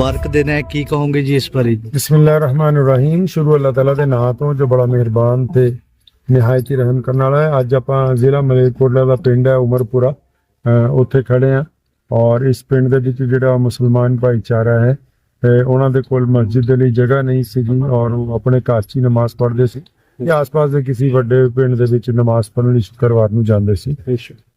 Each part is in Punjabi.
ਵਾਰਕ ਦਿਨ ਹੈ ਕੀ ਕਹੋਗੇ ਜੀ ਇਸ ਬਾਰੇ? ਬਿਸਮਿਲ੍ਲਾਹਿਰਰਹਿਮਾਨਿਰਰਹੀਮ। ਸ਼ੁਰੂ ਅੱਲਾਹ ਤਾਲਾ ਦੇ ਨਾਮ ਤੋਂ ਜੋ ਬੜਾ ਮਿਹਰਬਾਨ ਤੇ ਨਿਹਾਇਤ ਹੀ ਰਹਿਮ ਕਰਨ ਵਾਲਾ ਹੈ। ਅੱਜ ਆਪਾਂ ਜ਼ਿਲ੍ਹਾ ਮਲੇਰਕੋਟਲਾ ਦਾ ਪਿੰਡ ਹੈ ਉਮਰਪੁਰਾ ਉੱਥੇ ਖੜੇ ਆ ਔਰ ਇਸ ਪਿੰਡ ਦੇ ਵਿੱਚ ਜਿਹੜਾ ਮੁਸਲਮਾਨ ਭਾਈਚਾਰਾ ਹੈ ਤੇ ਉਹਨਾਂ ਦੇ ਕੋਲ ਮਸਜਿਦ ਦੇ ਲਈ ਜਗ੍ਹਾ ਨਹੀਂ ਸੀਗੀ ਔਰ ਉਹ ਆਪਣੇ ਘਰ 'ਚ ਹੀ ਨਮਾਜ਼ ਪੜ੍ਹਦੇ ਸੀ। ਜਾਂ ਆਸ-ਪਾਸ ਦੇ ਕਿਸੇ ਵੱਡੇ ਪਿੰਡ ਦੇ ਵਿੱਚ ਨਮਾਜ਼ ਪੜ੍ਹਨ ਲਈ ਸ਼ੁੱਕਰਵਾਰ ਨੂੰ ਜਾਂਦੇ ਸੀ।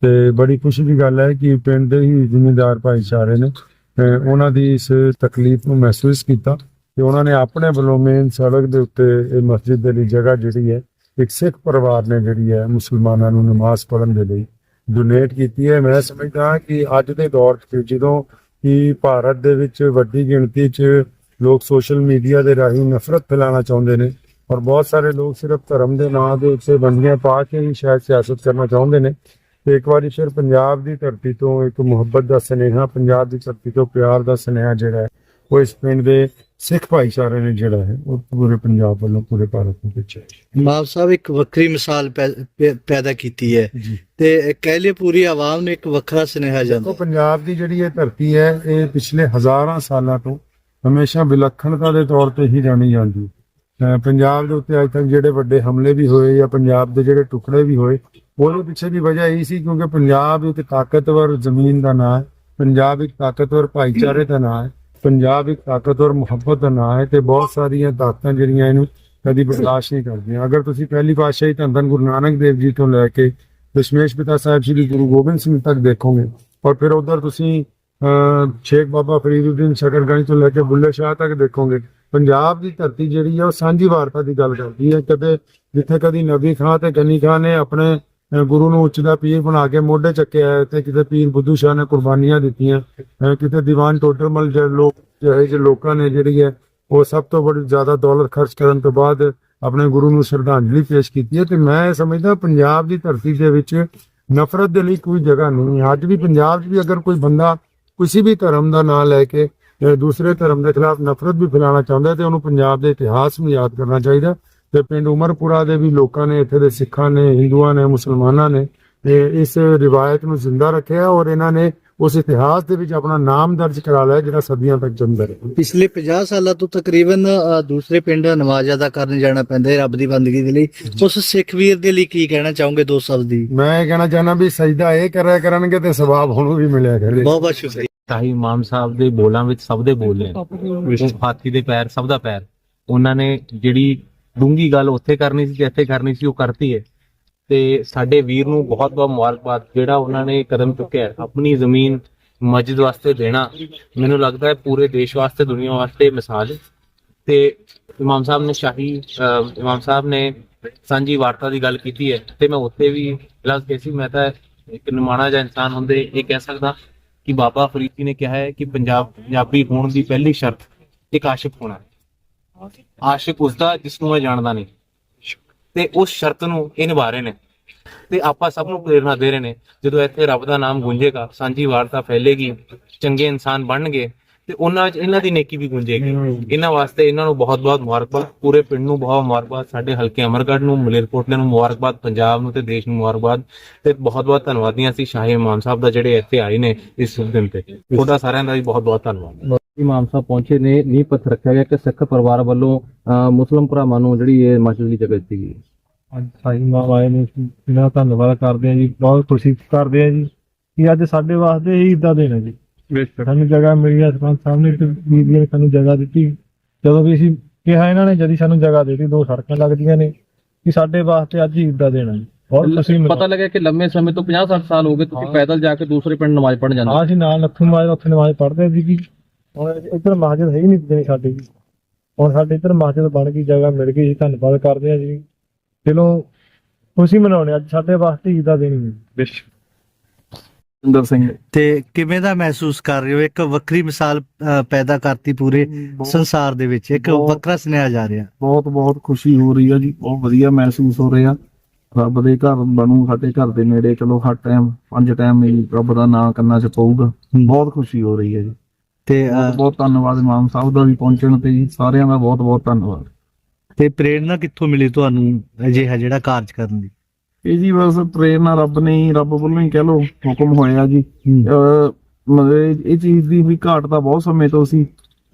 ਤੇ ਬੜੀ ਖੁਸ਼ੀ ਦੀ ਗੱਲ ਹੈ ਕਿ ਪਿੰਡ ਦੇ ਹੀ ਜ਼ਿਮੀਂਦਾਰ ਭਾਈਚਾਰੇ ਨੇ ਉਹਨਾਂ ਦੀ ਇਸ ਤਕਲੀਫ ਨੂੰ ਮਹਿਸੂਸ ਕੀਤਾ ਤੇ ਉਹਨਾਂ ਨੇ ਆਪਣੇ ਵੱਲੋਂ ਮੇਨ ਸੜਕ ਦੇ ਉੱਤੇ ਇਹ ਮਸਜਿਦ ਦੇ ਲਈ ਜਗ੍ਹਾ ਜਿਹੜੀ ਹੈ, ਇੱਕ ਸਿੱਖ ਪਰਿਵਾਰ ਨੇ ਜਿਹੜੀ ਹੈ ਮੁਸਲਮਾਨਾਂ ਨੂੰ ਨਮਾਜ਼ ਪੜ੍ਹਨ ਦੇ ਲਈ ਡੋਨੇਟ ਕੀਤੀ ਹੈ। ਮੈਂ ਸਮਝਦਾ ਕਿ ਅੱਜ ਦੇ ਦੌਰ 'ਚ ਜਦੋਂ ਕਿ ਭਾਰਤ ਦੇ ਵਿੱਚ ਵੱਡੀ ਗਿਣਤੀ 'ਚ ਲੋਕ ਸੋਸ਼ਲ ਮੀਡੀਆ ਦੇ ਰਾਹੀਂ ਨਫ਼ਰਤ ਫੈਲਾਉਣਾ ਚਾਹੁੰਦੇ ਨੇ ਔਰ ਬਹੁਤ ਸਾਰੇ ਲੋਕ ਸਿਰਫ ਧਰਮ ਦੇ ਨਾਂ ਦੇ ਉੱਤੇ ਬੰਦੀਆਂ ਪਾ ਕੇ ਹੀ ਸ਼ਾਇਦ ਸਿਆਸਤ ਕਰਨਾ ਚਾਹੁੰਦੇ ਨੇ ਤੇ ਇੱਕ ਵਾਰੀ ਫਿਰ ਪੰਜਾਬ ਦੀ ਧਰਤੀ ਤੋਂ ਇੱਕ ਮੁਹੱਬਤ ਦਾ ਸੁਨੇਹਾ ਪੰਜਾਬ ਦੀ ਧਰਤੀ ਤੋਂ ਪਿਆਰ ਦਾ ਸੁਨੇਹਾ ਜਿਹੜਾ ਹੈ ਉਹ ਇਸ ਪਿੰਡ ਦੇ ਸਿੱਖ ਭਾਈਚਾਰੇ ਨੇ ਜਿਹੜਾ ਹੈ ਉਹ ਪੂਰੇ ਪੰਜਾਬ ਵੱਲੋਂ ਪੂਰੇ ਭਾਰਤ ਨੂੰ ਹੈ। ਮਾਬ ਸਾਹਿਬ ਇੱਕ ਵੱਖਰੀ ਮਿਸਾਲ ਪੈਦਾ ਕੀਤੀ ਹੈ ਤੇ ਕਹਿ ਲਈ ਪੂਰੀ ਆਵਾਮ ਨੂੰ ਇੱਕ ਵੱਖਰਾ ਸੁਨੇਹਾ ਜਾਂਦਾ ਦੇਖੋ ਪੰਜਾਬ ਦੀ ਜਿਹੜੀ ਇਹ ਧਰਤੀ ਹੈ ਇਹ ਪਿਛਲੇ ਹਜ਼ਾਰਾਂ ਸਾਲਾਂ ਤੋਂ ਹਮੇਸ਼ਾ ਵਿਲੱਖਣਤਾ ਦੇ ਤੌਰ ਤੇ ਹੀ ਜਾਣੀ ਜਾਂਦੀ ਪੰਜਾਬ ਦੇ ਉੱਤੇ ਅੱਜ ਤੱਕ ਜਿਹੜੇ ਵੱਡੇ ਹਮਲੇ ਵੀ ਹੋਏ ਜਾਂ ਪੰਜਾਬ ਦੇ ਜਿਹੜੇ ਟੁਕੜੇ ਵੀ ਹੋਏ ਉਹਦੇ ਪਿੱਛੇ ਵੀ ਵਜ੍ਹਾ ਇਹ ਸੀ ਕਿਉਂਕਿ ਪੰਜਾਬ ਇੱਕ ਤਾਕਤਵਰ ਜ਼ਮੀਨ ਦਾ ਨਾਂ ਹੈ ਪੰਜਾਬ ਇੱਕ ਤਾਕਤਵਰ ਭਾਈਚਾਰੇ ਦਾ ਨਾਂ ਹੈ ਪੰਜਾਬ ਇੱਕ ਤਾਕਤਵਰ ਮੁਹੱਬਤ ਦਾ ਨਾਂ ਹੈ ਤੇ ਬਹੁਤ ਸਾਰੀਆਂ ਤਾਕਤਾਂ ਜਿਹੜੀਆਂ ਇਹਨੂੰ ਕਦੀ ਬਰਦਾਸ਼ਤ ਨਹੀਂ ਕਰਦੀਆਂ। ਅਗਰ ਤੁਸੀਂ ਪਹਿਲੀ ਪਾਤਸ਼ਾਹੀ ਧੰਨ ਧੰਨ ਗੁਰੂ ਨਾਨਕ ਦੇਵ ਜੀ ਤੋਂ ਲੈ ਕੇ ਦਸ਼ਮੇਸ਼ ਪਿਤਾ ਸਾਹਿਬ ਸ੍ਰੀ ਗੁਰੂ ਗੋਬਿੰਦ ਸਿੰਘ ਤੱਕ ਦੇਖੋਗੇ ਔਰ ਫਿਰ ਉਧਰ ਤੁਸੀਂ ਅਹ, ਸ਼ੇਖ ਬਾਬਾ ਫਰੀਦੁੱਦੀਨ ਸ਼ਕਰਗੰਜ ਤੋਂ ਲੈ ਕੇ ਬੁੱਲੇ ਸ਼ਾਹ ਤੱਕ ਦੇਖੋਗੇ। ਪੰਜਾਬ ਦੀ ਧਰਤੀ ਜਿਹੜੀ ਹੈ ਉਹ ਸਾਂਝੀ ਵਾਰਤਾ ਦੀ ਗੱਲ ਕਰਦੀ ਹੈ। ਕਦੇ ਜਿੱਥੇ ਕਦੀ ਨਬੀ ਖਾਂ ਤੇ ਗਨੀ ਖਾਂ ਨੇ ਆਪਣੇ ਗੁਰੂ ਨੂੰ ਉੱਚ ਦਾ ਪੀਰ ਬਣਾ ਕੇ ਮੋਢੇ ਚੱਕਿਆ ਤੇ ਕਿਤੇ ਪੀਰ ਬੁੱਧੂ ਸ਼ਾਹ ਨੇ ਕੁਰਬਾਨੀਆਂ ਦਿੱਤੀਆਂ। ਕਿਤੇ ਦੀਵਾਨ ਟੋਡਰਮਲ ਜਿਹੜੇ ਲੋਕ ਜਿਹੜੇ ਜਿਹੇ ਲੋਕਾਂ ਨੇ ਜਿਹੜੀ ਹੈ, ਉਹ ਸਭ ਤੋਂ ਬੜੀ ਜ਼ਿਆਦਾ ਦੌਲਤ ਖਰਚ ਕਰਨ ਤੋਂ ਬਾਅਦ ਆਪਣੇ ਗੁਰੂ ਨੂੰ ਸ਼ਰਧਾਂਜਲੀ ਪੇਸ਼ ਕੀਤੀ ਹੈ। ਤੇ ਮੈਂ ਸਮਝਦਾ ਪੰਜਾਬ ਦੀ ਧਰਤੀ ਦੇ ਵਿੱਚ ਨਫ਼ਰਤ ਦੇ ਲਈ ਕੋਈ ਜਗ੍ਹਾ ਨਹੀਂ ਹੈ। ਅੱਜ ਵੀ ਪੰਜਾਬ 'ਚ ਵੀ ਅਗਰ ਕੋਈ ਬੰਦਾ ਕਿਸੇ ਵੀ ਧਰਮ ਦਾ ਨਾਂ ਲੈ ਕੇ ਦੂਸਰੇ ਧਰਮ ਦੇ ਖਿਲਾਫ ਨਫ਼ਰਤ ਵੀ ਫੈਲਾਣਾ ਚਾਹੁੰਦਾ ਹੈ, ਤੇ ਉਹਨੂੰ ਪੰਜਾਬ ਦੇ ਇਤਿਹਾਸ ਨੂੰ ਯਾਦ ਕਰਨਾ ਚਾਹੀਦਾ ਤੇ ਪਿੰਡ ਉਮਰਪੁਰਾ ਦੇ ਵੀ ਲੋਕਾਂ ਨੇ ਇੱਥੇ ਦੇ ਸਿੱਖਾਂ ਨੇ ਹਿੰਦੂਆਂ ਨੇ ਮੁਸਲਮਾਨਾਂ ਨੇ ਤੇ ਇਸ ਰਿਵਾਇਤ ਨੂੰ ਜ਼ਿੰਦਾ ਰੱਖਿਆ ਔਰ ਇਹਨਾਂ ਨੇ ਉਸ ਇਤਿਹਾਸ ਦੇ ਵਿੱਚ ਆਪਣਾ ਨਾਮ ਦਰਜ ਕਰਾ ਲਿਆ ਜਿਹੜਾ ਸਦੀਆਂ ਤੱਕ ਜੰਮਦਾ ਰਹੇ। ਪਿਛਲੇ 50 ਸਾਲਾਂ ਤੋਂ ਤਕਰੀਬਨ ਦੂਸਰੇ ਪਿੰਡ ਨਮਾਜ਼ ਅਦਾ ਕਰਨ ਜਾਣਾ ਪੈਂਦਾ ਰੱਬ ਦੀ ਬੰਦਗੀ ਦੇ ਲਈ। ਉਸ ਸਿੱਖ ਵੀਰ ਦੇ ਲਈ ਕੀ ਕਹਿਣਾ ਚਾਹੋਗੇ ਦੋ ਸ਼ਬਦ ਦੀ? ਮੈਂ ਇਹ ਕਹਿਣਾ ਚਾਹੁੰਦਾ ਵੀ ਸਜਦਾ ਇਹ ਕਰਿਆ ਕਰਨਗੇ ਤੇ ਸਵਾਬ ਉਹਨੂੰ ਵੀ ਮਿਲਿਆ ਕਰੇ। ਬਹੁਤ ਬਹੁਤ ਸ਼ੁਕਰੀਆ। ਸ਼ਾਹੀ ਇਮਾਮ ਸਾਹਿਬ ਦੇ ਬੋਲਾਂ ਵਿੱਚ ਸਭ ਦੇ ਬੋਲ ਨੇ। ਦੇ ਪੈਰ ਸਭ ਦਾ ਪੈਰ। ਉਹਨਾਂ ਨੇ ਜਿਹੜੀ ਡੂੰਗੀ ਗੱਲ ਉੱਥੇ ਕਰਨੀ ਸੀ ਤੇ ਇੱਥੇ ਕਰਨੀ ਸੀ, ਉਹ ਕਰਤੀ ਹੈ। ਤੇ ਸਾਡੇ ਵੀਰ ਨੂੰ ਬਹੁਤ ਬਹੁਤ ਮੁਬਾਰਕਬਾਦ, ਜਿਹੜਾ ਉਹਨਾਂ ਨੇ ਕਦਮ ਚੁੱਕਿਆ ਆਪਣੀ ਜ਼ਮੀਨ ਮਸਜਿਦ ਵਾਸਤੇ ਦੇਣਾ, ਮੈਨੂੰ ਲੱਗਦਾ ਹੈ ਪੂਰੇ ਦੇਸ਼ ਵਾਸਤੇ, ਦੁਨੀਆ ਵਾਸਤੇ ਮਿਸਾਲ ਹੈ। ਤੇ ਇਮਾਮ ਸਾਹਿਬ ਨੇ ਸ਼ਾਹੀ ਇਮਾਮ ਸਾਹਿਬ ਨੇ ਸਾਂਝੀ ਵਾਰਤਾ ਦੀ ਗੱਲ ਕੀਤੀ ਹੈ। ਤੇ ਮੈਂ ਉੱਥੇ ਵੀ ਲਫ਼ਜ਼ ਕਹੀ ਸੀ, ਮੈਂ ਤਾਂ ਇੱਕ ਨਿਮਾਣਾ ਜਿਹਾ ਇਨਸਾਨ ਹੁੰਦੇ ਇਹ ਕਹਿ ਸਕਦਾ ਕਿ ਬਾਬਾ ਫਰੀਦ ਜੀ ਨੇ ਕਿਹਾ ਹੈ ਕਿ ਪੰਜਾਬ ਪੰਜਾਬੀ ਹੋਣ ਦੀ ਪਹਿਲੀ ਸ਼ਰਤ ਇੱਕ ਆਸ਼ਿਕ ਹੋਣਾ ਹੈ। ਆਸ਼ਿਕ ਉਸਦਾ ਜਿਸ ਨੂੰ ਮੈਂ ਜਾਣਦਾ ਨਹੀਂ। ਤੇ ਉਸ ਸ਼ਰਤ ਨੂੰ ਇਹ ਨਿਭਾ ਰਹੇ ਨੇ। ਤੇ ਆਪਾਂ ਸਭ ਨੂੰ ਪ੍ਰੇਰਣਾ ਦੇ ਰਹੇ ਨੇ। ਜਦੋਂ ਇੱਥੇ ਰੱਬ ਦਾ ਨਾਮ ਗੂੰਜੇਗਾ, ਸਾਂਝੀ ਵਾਰਤਾ ਫੈਲੇਗੀ, ਚੰਗੇ ਇਨਸਾਨ ਬਣਨਗੇ, ਤੇ ਉਹਨਾਂ ਵਿੱਚ ਇਹਨਾਂ ਦੀ ਨੇਕੀ ਵੀ ਗੁੰਜੇਗੀ। ਇਹਨਾਂ ਵਾਸਤੇ ਇਹਨਾਂ ਨੂੰ ਬਹੁਤ-ਬਹੁਤ ਮੁਬਾਰਕਬਾਦ। ਪੂਰੇ ਪਿੰਡ ਨੂੰ ਬਹੁਤ ਮੁਬਾਰਕਬਾਦ। ਸਾਡੇ ਹਲਕੇ ਅਮਰਗੜ੍ਹ ਨੂੰ ਮਲੇਰਕੋਟਲੇ ਨੂੰ ਮੁਬਾਰਕਬਾਦ। ਪੰਜਾਬ ਨੂੰ ਤੇ ਦੇਸ਼ ਨੂੰ ਮੁਬਾਰਕਬਾਦ। ਤੇ ਬਹੁਤ-ਬਹੁਤ ਧੰਨਵਾਦੀਆਂ ਸੀ ਸ਼ਾਹੀ ਇਮਾਮ ਸਾਹਿਬ ਦਾ ਜਿਹੜੇ ਇੱਥੇ ਆਏ ਨੇ ਇਸ ਦਿਨ ਤੇ। ਤੁਹਾਡਾ ਸਾਰਿਆਂ ਦਾ ਵੀ ਬਹੁਤ-ਬਹੁਤ ਧੰਨਵਾਦ। ਇਮਾਮ ਸਾਹਿਬ ਪਹੁੰਚੇ ਨੇ ਨੀਂਹ ਪੱਥਰ ਰੱਖਿਆ ਗਿਆ ਕਿ ਸਿੱਖ ਪਰਿਵਾਰ ਵੱਲੋਂ ਅਹ, ਮੁਸਲਮ ਭਰਾਵਾਂ ਨੂੰ ਜਿਹੜੀ ਇਹ ਮਸਜਿਦ ਦੀ ਜਗ੍ਹਾ ਦਿੱਤੀ ਗਈ ਅੱਜ ਸਾਈ ਮਾਂ ਆਏ ਨੇ ਇਹਨਾਂ ਦਾ ਧੰਨਵਾਦ ਕਰਦੇ ਆ ਜੀ ਬਹੁਤ ਖੁਸ਼ੀ ਕਰਦੇ ਆ ਜੀ ਕਿ ਅੱਜ ਸਾਡੇ ਵਾਸਤੇ ਹੀ ਇਦਾਂ ਦੇਣਾ ਜੀ। ਸਾਨੂੰ ਜਗ੍ਹਾ ਮਿਲੀ ਆ ਸਰਪੰਚ ਸਾਹਿਬ ਨੇ ਤੇ ਬੀਬੀ ਨੇ ਸਾਨੂੰ ਜਗ੍ਹਾ ਦਿੱਤੀ। ਜਦੋਂ ਵੀ ਅਸੀਂ ਕਿਹਾ ਇਹਨਾਂ ਨੇ ਜਦੀ ਸਾਨੂੰ ਜਗ੍ਹਾ ਦੇ ਦਿੱਤੀ ਦੋ ਸੜਕਾਂ ਲੱਗਦੀਆਂ ਨੇ ਕਿ ਸਾਡੇ ਵਾਸਤੇ ਅੱਜ ਹੀ ਇਦਾਂ ਦੇਣਾ ਜੀ। ਬਹੁਤ ਖੁਸ਼ੀ ਮਿਲੀ। ਪਤਾ ਲੱਗਿਆ ਕਿ ਲੰਮੇ ਸਮੇਂ ਤੋਂ 50 60 ਸਾਲ ਹੋ ਗਏ ਤੁਸੀਂ ਪੈਦਲ ਜਾ ਕੇ ਦੂਸਰੇ ਪਿੰਡ ਨਮਾਜ਼ ਪੜ੍ਹਨ ਜਾਂਦੇ ਹਾਂ। ਅਸੀਂ ਨਾਲ ਨੱਥੂ ਮਾਜ ਉੱਥੇ ਨਮਾਜ਼ ਪੜ੍ਹਦੇ ਸੀ ਕਿ ਹੁਣ ਇੱਧਰ ਮਸਜਿਦ ਹੈ ਹੀ ਨਹੀਂ ਜਿਹੜੀ ਸਾਡੇ ਜੀ ਹੁਣ ਸਾਡੇ ਇੱਧਰ ਮਸਜਿਦ ਬਣ ਗਈ ਜਗ੍ਹਾ ਮਿਲ ਗਈ ਜੀ ਧੰਨਵਾਦ ਕਰਦੇ ਆ ਜੀ। ਚਲੋ ਖੁਸ਼ੀ ਮਨਾਉਣੇ ਅੱਜ ਸਾਡੇ ਵਾਸਤੇ ਇਦਾਂ ਦੇਣੀ ਹੈ ਸੁੰਦਰ ਸਿੰਘ। ਤੇ ਕਿਵੇਂ ਦਾ ਮਹਿਸੂਸ ਕਰ ਰਹੇ ਹੋ? ਇੱਕ ਵੱਖਰੀ ਮਿਸਾਲ ਪੈਦਾ ਕਰਤੀ ਪੂਰੇ ਸੰਸਾਰ ਦੇ ਵਿੱਚ। ਇੱਕ ਵੱਖਰਾ ਸੁਨੇਹਾ ਜਾ ਰਿਹਾ। ਬਹੁਤ ਬਹੁਤ ਖੁਸ਼ੀ ਹੋ ਰਹੀ ਆ ਜੀ। ਬਹੁਤ ਵਧੀਆ ਮਹਿਸੂਸ ਹੋ ਰਿਹਾ। ਰੱਬ ਦੇ ਘਰ ਬਣੂ ਸਾਡੇ ਘਰ ਦੇ ਨੇੜੇ। ਚਲੋ ਹਰ ਟਾਈਮ ਪੰਜ ਟਾਈਮ ਹੀ ਰੱਬ ਦਾ ਨਾਮ ਕੰਨਾਂ 'ਚ ਪਊਗਾ। ਬਹੁਤ ਖੁਸ਼ੀ ਹੋ ਰਹੀ ਹੈ ਜੀ। ਤੇ ਬਹੁਤ ਬਹੁਤ ਧੰਨਵਾਦ ਇਮਾਮ ਸਾਹਿਬ ਦਾ ਵੀ ਪਹੁੰਚਣ ਤੇ ਜੀ। ਸਾਰਿਆਂ ਦਾ ਬਹੁਤ ਬਹੁਤ ਧੰਨਵਾਦ। ਤੇ ਪ੍ਰੇਰਣਾ ਕਿੱਥੋਂ ਮਿਲੀ ਤੁਹਾਨੂੰ ਅਜਿਹਾ ਜਿਹੜਾ ਕਾਰਜ ਕਰਨ ਦੀ? ਇਹ ਜੀ ਬਸ ਪ੍ਰੇਰਨਾ ਰੱਬ ਨੇ ਹੀ ਰੱਬ ਵੱਲੋਂ ਹੀ ਕਹਿ ਲੋ ਹੁਕਮ ਹੋਇਆ ਜੀ। ਇਹ ਚੀਜ਼ ਦੀ ਵੀ ਘਾਟ ਤਾਂ ਬਹੁਤ ਸਮੇਂ ਤੋਂ ਸੀ।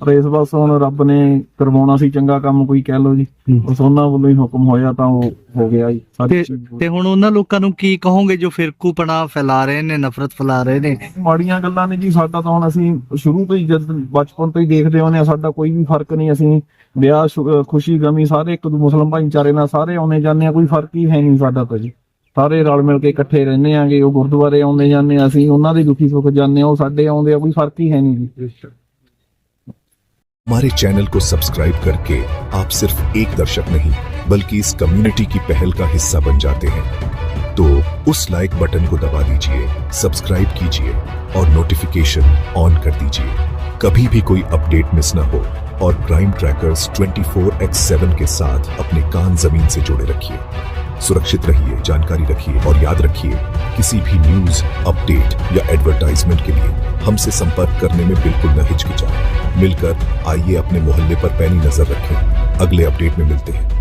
ਪਰ ਇਸ ਬਸ ਹੁਣ ਰੱਬ ਨੇ ਕਰਵਾਉਣਾ ਸੀ ਚੰਗਾ ਕੰਮ ਕੋਈ ਕਹਿ ਲੋ ਜੀ। ਬਸ ਉਹਨਾਂ ਵੱਲੋਂ ਹੀ ਹੁਕਮ ਹੋਇਆ ਤਾਂ ਉਹ ਹੋ ਗਿਆ ਜੀ। ਸਾਰੀ ਤੇ ਚੀਜ਼ ਤੇ ਹੁਣ ਉਹਨਾਂ ਲੋਕਾਂ ਨੂੰ ਕੀ ਕਹੋਗੇ ਜੋ ਫਿਰਕੂਪਣਾ ਫੈਲਾ ਰਹੇ ਨੇ ਨਫ਼ਰਤ ਫੈਲਾ ਰਹੇ ਨੇ? ਮਾੜੀਆਂ ਗੱਲਾਂ ਨੇ ਜੀ ਸਾਡਾ ਤਾਂ ਹੁਣ ਅਸੀਂ ਸ਼ੁਰੂ ਤੋਂ ਹੀ ਜਦ ਬਚਪਨ ਤੋਂ ਹੀ ਦੇਖਦੇ ਆਉਂਦੇ ਆ ਸਾਡਾ ਕੋਈ ਵੀ ਫ਼ਰਕ ਨਹੀਂ ਅਸੀਂ ਵਿਆਹ ਸ਼ੁ- ਅਹ ਖੁਸ਼ੀ ਗਮੀ ਸਾਰੇ ਇੱਕ ਦੂ ਮੁਸਲਮਾਨ ਭਾਈਚਾਰੇ ਨਾਲ ਸਾਰੇ ਆਉਣੇ ਜਾਂਦੇ ਆ ਕੋਈ ਫ਼ਰਕ ਹੀ ਹੈ ਨਹੀਂ ਸਾਡਾ ਤਾਂ ਜੀ। ਸਾਰੇ ਰਲ ਮਿਲ ਕੇ ਇਕੱਠੇ ਰਹਿੰਦੇ ਆਂਗੇ ਉਹ ਗੁਰਦੁਆਰੇ ਆਉਂਦੇ ਜਾਂਦੇ ਆ ਅਸੀਂ ਉਹਨਾਂ ਦੇ ਦੁਖੀ ਸੁੱਖ ਜਾਂਦੇ ਆ ਉਹ ਸਾਡੇ ਆਉਂਦੇ ਆ ਕੋਈ ਫ਼ਰਕ ਹੀ ਹੈ ਨਹੀਂ ਜੀ। हमारे चैनल को सब्सक्राइब करके आप सिर्फ़ एक दर्शक नहीं, बल्कि इस कम्युनिटी की पहल का हिस्सा बन जाते हैं। तो उस लाइक बटन को दबा दीजिए सब्सक्राइब कीजिए और नोटिफिकेशन ऑन कर दीजिए। कभी भी कोई अपडेट मिस ना हो और क्राइम ट्रैकर्स 24x7 के साथ अपने कान ज़मीन से जोड़े रखिए। सुरक्षित रहिए, जानकारी रखिए और याद रखिए, किसी भी न्यूज़ अपडेट या एडवर्टाइजमेंट के लिए हमसे संपर्क करने में बिल्कुल न हिचकिचाएँ। मिलकर आइए अपने मोहल्ले पर पैनी नज़र रखें। अगले अपडेट में मिलते हैं।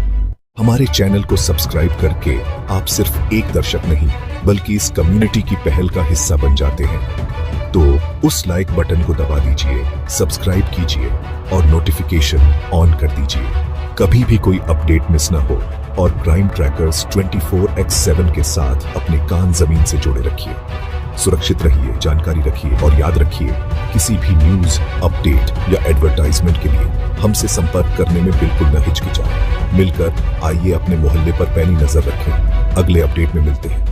हमारे चैनल को सब्सक्राइब करके आप सिर्फ़ एक दर्शक नहीं, बल्कि इस कम्युनिटी की पहल का हिस्सा बन जाते हैं। तो उस लाइक बटन को दबा दीजिए सब्सक्राइब कीजिए और नोटिफिकेशन ऑन कर दीजिए। कभी भी कोई अपडेट मिस ना हो। और क्राइम ट्रैकर्स 24x7 के साथ अपने कान ज़मीन से जोड़े रखिए। सुरक्षित रहिए, जानकारी रखिए और याद रखिए, किसी भी न्यूज़ अपडेट या एडवर्टाइजमेंट के लिए हमसे संपर्क करने में बिल्कुल न हिचकिचाएँ। मिलकर आइए अपने मोहल्ले पर पैनी नज़र रखें। अगले अपडेट में मिलते हैं।